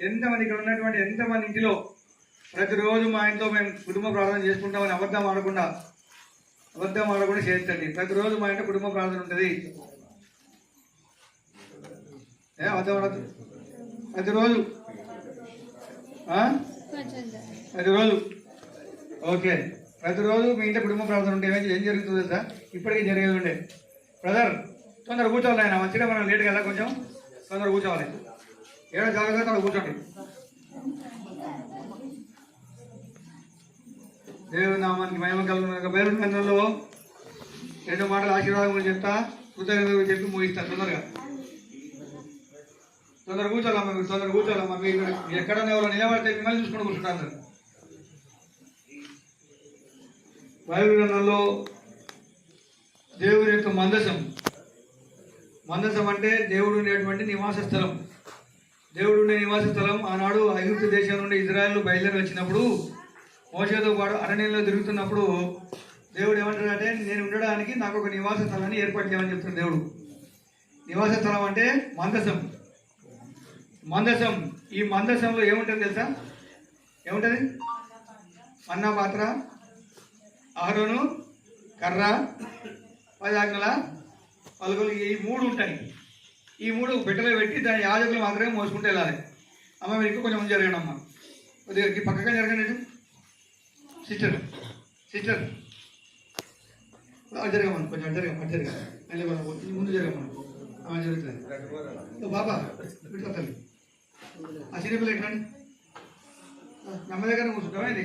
ఎంతమంది ఇక్కడ ఉన్నటువంటి ఎంతమంది ఇంటిలో ప్రతిరోజు మా ఇంట్లో మేము కుటుంబ ప్రార్థన చేసుకుంటామని అబద్ధం ఆడకుండా అబద్ధం ఆడకుండా చేస్తండి ప్రతిరోజు మా ఇంట్లో కుటుంబ ప్రార్థన ఉంటుంది. ఏ అబద్ధం ఆడదు ప్రతిరోజు. ప్రతిరోజు. ఓకే. ప్రతిరోజు మీ ఇంట్లో కుటుంబ ప్రార్థన ఉంటే ఏం ఏం జరుగుతుందో తెలుసా? ఇప్పటికీ జరిగేది ఉండే. బ్రదర్ తొందర కూర్చోవాలి ఆయన మంచిగా మనం లేట్గా వెళ్ళా కొంచెం. తొందర కూర్చోవాలి. ఏడు జాగ్రత్తగా అక్కడ కూర్చోండి. దేవుని నామానికి మహిమ కలుగును బయలు గ్రంథంలో రెండు మాటలు ఆశీర్వాదం గురించి చెప్తా కృతజ్ఞత చెప్పి ముగిస్తాను తొందరగా. తొందర కూర్చోాలమ్మా మీరు తొందర కూర్చోాలమ్మా మీరు ఎక్కడ ఎవరో నిలబడితే మిమ్మల్ని చూసుకుంటూ కూర్చుంటారు బైబిల్ గ్రంథంలో దేవుని యొక్క మందసం. మందసం అంటే దేవుడు ఉండేటువంటి నివాస స్థలం. దేవుడు ఉండే నివాస స్థలం ఆనాడు ఐగుప్తు దేశం నుండి ఇజ్రాయెల్ బయలుదేరి వచ్చినప్పుడు మోసేతో పాటు అరణ్యంలో తిరుగుతున్నప్పుడు దేవుడు ఏమంటాడంటే నేను ఉండడానికి నాకు ఒక నివాస స్థలాన్ని ఏర్పాటు చేయమని చెప్తున్నాడు దేవుడు. నివాస స్థలం అంటే మందసం. మందసం. ఈ మందసంలో ఏముంటుంది తెలుసా? ఏముంటుంది? అన్న పాత్ర ఆరోను కర్ర పది ఆజ్ఞల పలుకులు ఈ మూడు ఉంటాయి. ఈ మూడు పెట్టెలో పెట్టి దాని యాజకులు మాత్రమే మోసుకుంటూ వెళ్ళాలి. అమ్మ మీరు ఇంకా కొంచెం ముందు జరగండి అమ్మ. కొద్దిగా ఈ పక్కగా జరగండి సిస్టర్ సిస్టర్. జరగమను కొంచెం జరగమని జరగమ్మ ముందు జరగమను. అమ్మ జరుగుతుంది. బాబా ఇట్లా తల్లి. ఆ చిన్నపిల్ల ఎట్లా నమ్మ దగ్గర కూర్చుంటావా ఇది